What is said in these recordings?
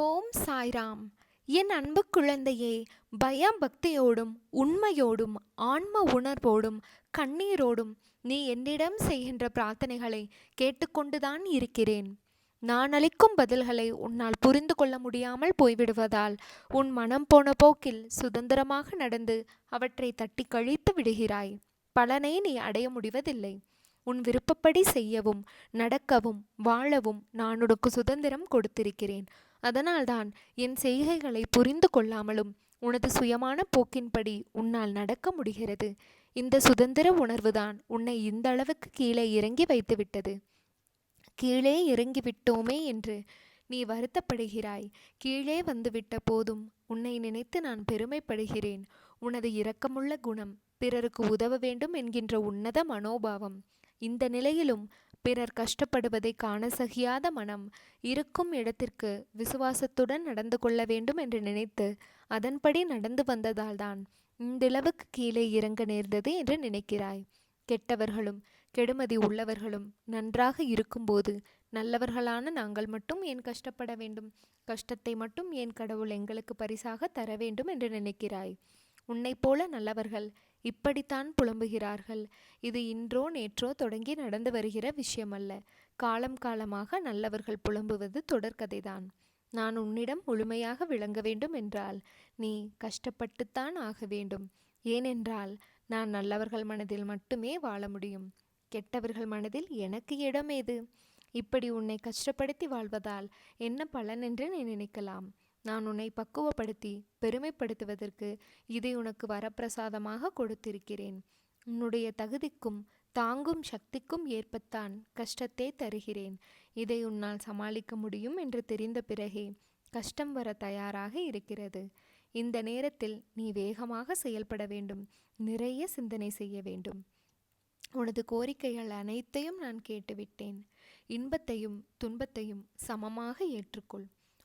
ஓம் சாய்ராம். என் அன்பு குழந்தையே பயபக்தியோடும் உண்மையோடும் ஆன்ம உணர்வோடும் கண்ணீரோடும் நீ என்னிடம் செய்கின்ற பிரார்த்தனைகளை கேட்டுக்கொண்டுதான் இருக்கிறேன். நான் அளிக்கும் பதில்களை உன்னால் புரிந்து கொள்ள முடியாமல் போய்விடுவதால் உன் மனம் போன போக்கில் சுதந்திரமாக நடந்து அவற்றை தட்டி கழித்து விடுகிறாய். பலனை நீ அடைய முடிவதில்லை. உன் விருப்பப்படி செய்யவும் நடக்கவும் வாழவும் நான் உனக்கு சுதந்திரம் கொடுத்திருக்கிறேன். அதனால்தான் என் செய்கைகளை புரிந்து கொள்ளாமலும் உனது சுயமான போக்கின்படி உன்னால் நடக்க முடிகிறது. இந்த சுதந்திர உணர்வுதான் உன்னை இந்த அளவுக்கு கீழே இறங்கி வைத்துவிட்டது. கீழே இறங்கிவிட்டோமே என்று நீ வருத்தப்படுகிறாய். கீழே வந்துவிட்ட போதும் உன்னை நினைத்து நான் பெருமைப்படுகிறேன். உனது இரக்கமுள்ள குணம் பிறருக்கு உதவ வேண்டும் என்கின்ற உன்னத மனோபாவம் இந்த நிலையிலும் பிறர் கஷ்டப்படுவதை காண சகியாத மனம் இருக்கும் இடத்திற்கு விசுவாசத்துடன் நடந்து கொள்ள வேண்டும் என்று நினைத்து அதன்படி நடந்து வந்ததால்தான் இந்தளவுக்கு கீழே இறங்க நேர்ந்தது என்று நினைக்கிறாய். கெட்டவர்களும் கெடுமதி உள்ளவர்களும் நன்றாக இருக்கும்போது நல்லவர்களான நாங்கள் மட்டும் ஏன் கஷ்டப்பட வேண்டும்? கஷ்டத்தை மட்டும் ஏன் கடவுள் எங்களுக்கு பரிசாக தர வேண்டும் என்று நினைக்கிறாய்? உன்னைப் போல நல்லவர்கள் இப்படித்தான் புலம்புகிறார்கள். இது இன்றோ நேற்றோ தொடங்கி நடந்து வருகிற விஷயமல்ல. காலம் காலமாக நல்லவர்கள் புலம்புவது தொடர்கதைதான் நான் உன்னிடம் முழுமையாக விளங்க வேண்டும் என்றால் நீ கஷ்டப்பட்டுத்தான் ஆக வேண்டும். ஏனென்றால் நான் நல்லவர்கள் மனதில் மட்டுமே வாழ முடியும். கெட்டவர்கள் மனதில் எனக்கு இடம் ஏது? இப்படி உன்னை கஷ்டப்படுத்தி வாழ்வதால் என்ன பலன் என்று நீ நினைக்கலாம். நான் உன்னை பக்குவப்படுத்தி பெருமைப்படுத்துவதற்கு இதை உனக்கு வரப்பிரசாதமாக கொடுத்திருக்கிறேன். உன்னுடைய தகுதிக்கும் தாங்கும் சக்திக்கும் ஏற்பத்தான் கஷ்டத்தை தருகிறேன். இதை உன்னால் சமாளிக்க முடியும் என்று தெரிந்த பிறகே கஷ்டம் வர தயாராக இருக்கிறது. இந்த நேரத்தில் நீ வேகமாக செயல்பட வேண்டும். நிறைய சிந்தனை செய்ய வேண்டும். உனது கோரிக்கைகள் அனைத்தையும் நான் கேட்டுவிட்டேன். இன்பத்தையும் துன்பத்தையும் சமமாக ஏற்றுக்கொள்.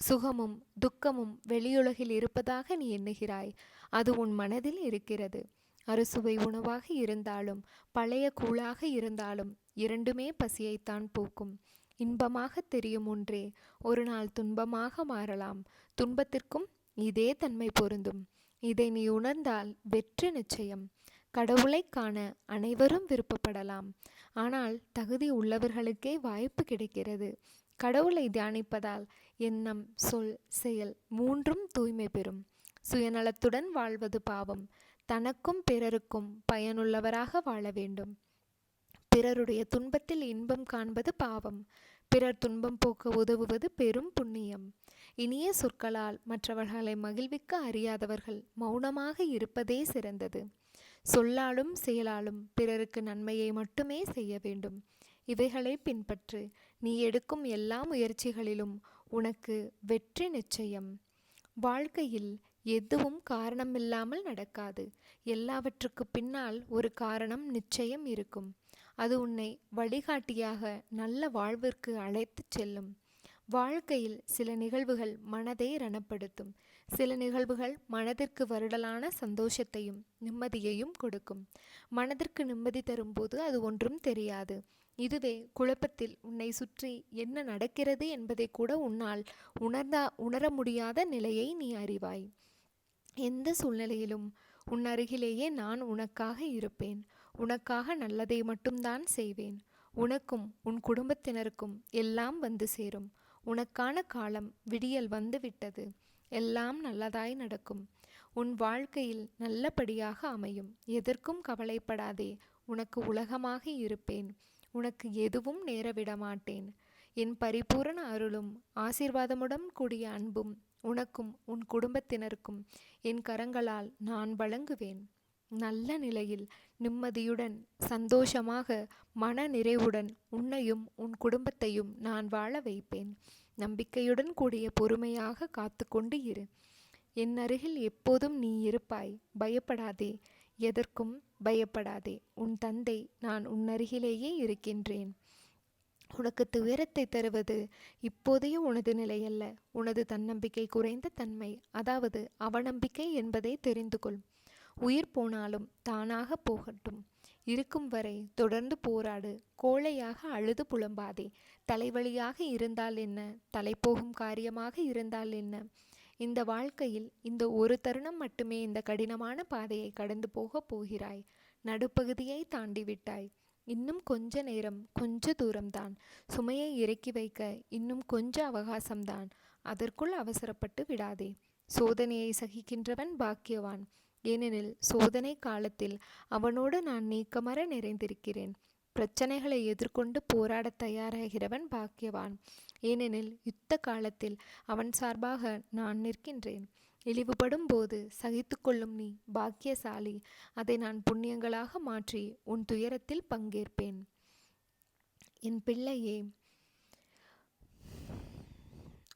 சுகமும் துக்கமும் வெளியுலகில் இருப்பதாக நீ எண்ணுகிறாய். அது உன் மனதில் இருக்கிறது. அறுசுவை உணவாக இருந்தாலும் பழைய கூழாக இருந்தாலும் இரண்டுமே பசியைத்தான் போக்கும். இன்பமாக தெரியும் ஒன்றே ஒரு நாள் துன்பமாக மாறலாம். துன்பத்திற்கும் இதே தன்மை பொருந்தும். இதை நீ உணர்ந்தால் வெற்றி நிச்சயம். கடவுளை காண அனைவரும் விருப்பப்படலாம். ஆனால் தகுதி உள்ளவர்களுக்கே வாய்ப்பு கிடைக்கிறது. கடவுளை தியானிப்பதால் எண்ணம் சொல் செயல் மூன்றும் தூய்மை பெறும். சுயநலத்துடன் வாழ்வது பாவம். தனக்கும் பிறருக்கும் பயனுள்ளவராக வாழ வேண்டும். பிறருடைய துன்பத்தில் இன்பம் காண்பது பாவம். பிறர் துன்பம் போக்க உதவுவது பெரும் புண்ணியம். இனிய சொற்களால் மற்றவர்களை மகிழ்விக்க அறியாதவர்கள் மௌனமாக இருப்பதே சிறந்தது. சொல்லாலும் செயலாலும் பிறருக்கு நன்மையை மட்டுமே செய்ய வேண்டும். இவைகளை பின்பற்று நீ எடுக்கும் எல்லா முயற்சிகளிலும் உனக்கு வெற்றி நிச்சயம். வாழ்க்கையில் எதுவும் காரணமில்லாமல் நடக்காது. எல்லாவற்றுக்கு பின்னால் ஒரு காரணம் நிச்சயம் இருக்கும். அது உன்னை வழிகாட்டியாக நல்ல வாழ்விற்கு அழைத்துச் செல்லும். வாழ்க்கையில் சில நிகழ்வுகள் மனதை ரணப்படுத்தும். சில நிகழ்வுகள் மனதிற்கு வருடலான சந்தோஷத்தையும் நிம்மதியையும் கொடுக்கும். மனதிற்கு நிம்மதி தரும்போது அது ஒன்றும் தெரியாது. இதுவே குழப்பத்தில் உன்னை சுற்றி என்ன நடக்கிறது என்பதை கூட உன்னால் உணர்ந்தா உணர முடியாத நிலையை நீ அறிவாய். எந்த சூழ்நிலையிலும் உன் அருகிலேயே நான் உனக்காக இருப்பேன். உனக்காக நல்லதை மட்டும்தான் செய்வேன். உனக்கும் உன் குடும்பத்தினருக்கும் எல்லாம் வந்து சேரும். உனக்கான காலம் விடியல் வந்துவிட்டது எல்லாம் நல்லதாய் நடக்கும். உன் வாழ்க்கையில் நல்லபடியாக அமையும். எதற்கும் கவலைப்படாதே. உனக்கு உலகமாக இருப்பேன். உனக்கு எதுவும் நேரவிடமாட்டேன். என் பரிபூரண அருளும் ஆசீர்வாதமுடன் கூடிய அன்பும் உனக்கும் உன் குடும்பத்தினருக்கும் என் கரங்களால் நான் வழங்குவேன். நல்ல நிலையில் நிம்மதியுடன் சந்தோஷமாக மன நிறைவுடன் உன்னையும் உன் குடும்பத்தையும் நான் வாழ வைப்பேன். நம்பிக்கையுடன் கூடிய பொறுமையாக காத்து கொண்டு இரு. என் அருகில் எப்போதும் நீ இருப்பாய். பயப்படாதே. எதற்கும் பயப்படாதே. உன் தந்தை நான் உன்னருகிலேயே இருக்கின்றேன். உனக்கு துயரத்தை தருவது இப்போதைய உனது நிலையல்ல. உனது தன்னம்பிக்கை குறைந்த தன்மை அதாவது அவநம்பிக்கை என்பதை தெரிந்து கொள் உயிர் போனாலும் தானாக போகட்டும். இருக்கும் வரை தொடர்ந்து போராடு. கோழையாக அழுது புலம்பாதே. தலைவலியாக இருந்தால் என்ன? தலை போகும் காரியமாக இருந்தால் என்ன? இந்த வாழ்க்கையில் இந்த ஒரு தருணம் மட்டுமே இந்த கடினமான பாதையை கடந்து போகப் போகிறாய். நடுப்பகுதியை தாண்டி விட்டாய். இன்னும் கொஞ்ச நேரம் கொஞ்ச தூரம்தான். சுமையை இறக்கி வைக்க இன்னும் கொஞ்ச அவகாசம்தான். அதற்குள் அவசரப்பட்டு விடாதே. சோதனையை சகிக்கின்றவன் பாக்கியவான். ஏனெனில் சோதனை காலத்தில் அவனோடு நான் நீக்கமர நிறைந்திருக்கிறேன். பிரச்சனைகளை எதிர்கொண்டு போராடத் தயாராகிறவன் பாக்கியவான். ஏனெனில் யுத்த காலத்தில் அவன் சார்பாக நான் நிற்கின்றேன். இழிவுபடும் போது சகித்து கொள்ளும் நீ பாக்கியசாலி. அதை நான் புண்ணியங்களாக மாற்றி உன் துயரத்தில் பங்கேற்பேன். என் பிள்ளையே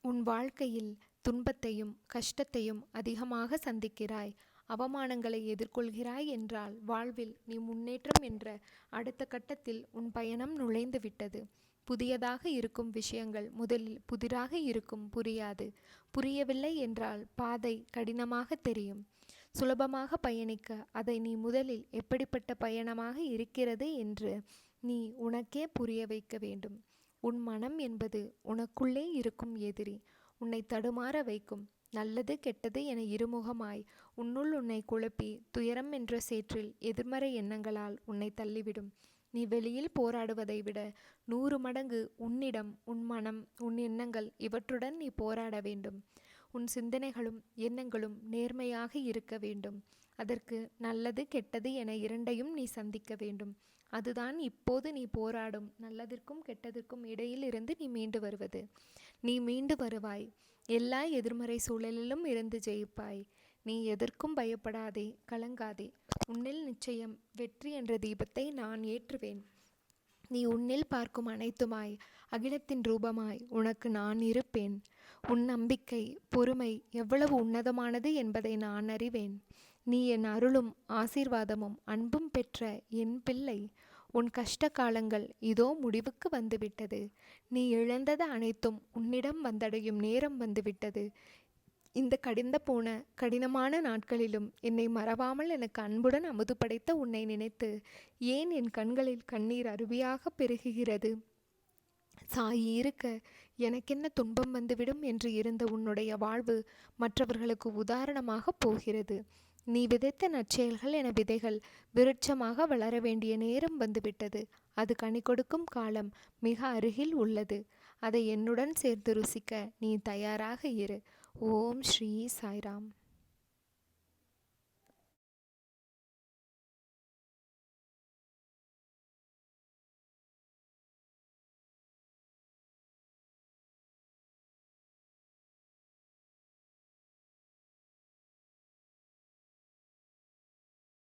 உன் வாழ்க்கையில் துன்பத்தையும் கஷ்டத்தையும் அதிகமாக சந்திக்கிறாய். அவமானங்களை எதிர்கொள்கிறாய் என்றால் வாழ்வில் நீ முன்னேற்றம் என்ற அடுத்த கட்டத்தில் உன் பயணம் நுழைந்து விட்டது புதியதாக இருக்கும் விஷயங்கள் முதலில் புதிராக இருக்கும் புரியாது. புரியவில்லை என்றால் பாதை கடினமாக தெரியும். சுலபமாக பயணிக்க அதை நீ முதலில் எப்படிப்பட்ட பயணமாக இருக்கிறது என்று நீ உனக்கே புரிய வைக்க வேண்டும். உன் மனம் என்பது உனக்குள்ளே இருக்கும் எதிரி. உன்னை தடுமாற வைக்கும். நல்லது கெட்டது என இருமுகமாய் உன்னுள் உன்னை குழப்பி துயரம் என்ற சேற்றில் எதிர்மறை எண்ணங்களால் உன்னை தள்ளிவிடும். நீ வெளியில் போராடுவதை விட நூறு மடங்கு உன்னிடம் உன் மனம் உன் எண்ணங்கள் இவற்றுடன் நீ போராட வேண்டும். உன் சிந்தனைகளும் எண்ணங்களும் நேர்மையாக இருக்க வேண்டும். அதற்கு நல்லது கெட்டது என இரண்டையும் நீ சந்திக்க வேண்டும். அதுதான் இப்போது நீ போராடும் நல்லதற்கும் கெட்டதற்கும் இடையில் இருந்து நீ மீண்டு வருவது. நீ மீண்டு வருவாய். எல்லா எதிர்மறை சூழலிலும் இருந்து ஜெயிப்பாய். நீ எதற்கும் பயப்படாதே கலங்காதே. உன்னில் நிச்சயம் வெற்றி என்ற தீபத்தை நான் ஏற்றுவேன். நீ உன்னில் பார்க்கும் அனைத்துமாய் அகிலத்தின் ரூபமாய் உனக்கு நான் இருப்பேன். உன் நம்பிக்கை பொறுமை எவ்வளவு உன்னதமானது என்பதை நான் அறிவேன். நீ என் அருளும் ஆசீர்வாதமும் அன்பும் பெற்ற என் பிள்ளை. உன் கஷ்ட காலங்கள் இதோ முடிவுக்கு வந்துவிட்டது. நீ இழந்தது அனைத்தும் உன்னிடம் வந்தடையும் நேரம் வந்துவிட்டது. இந்த கடிந்த போன கடினமான நாட்களிலும் என்னை மறவாமல் எனக்கு அன்புடன் அமுது படைத்த உன்னை நினைத்து ஏன் என் கண்களில் கண்ணீர் அருவியாக பெருகுகிறது? சாயி இருக்க எனக்கென்ன துன்பம் வந்துவிடும் என்று இருந்த உன்னுடைய வாழ்வு மற்றவர்களுக்கு உதாரணமாக போகிறது. நீ விதைத்த நற்செயல்கள் என விதைகள் விருட்சமாக வளர வேண்டிய நேரம் வந்துவிட்டது. அது கனி கொடுக்கும் காலம் மிக அருகில் உள்ளது. அதை என்னுடன் சேர்த்து ருசிக்க நீ தயாராக இரு. ஓம் ஸ்ரீ சாய்ராம்.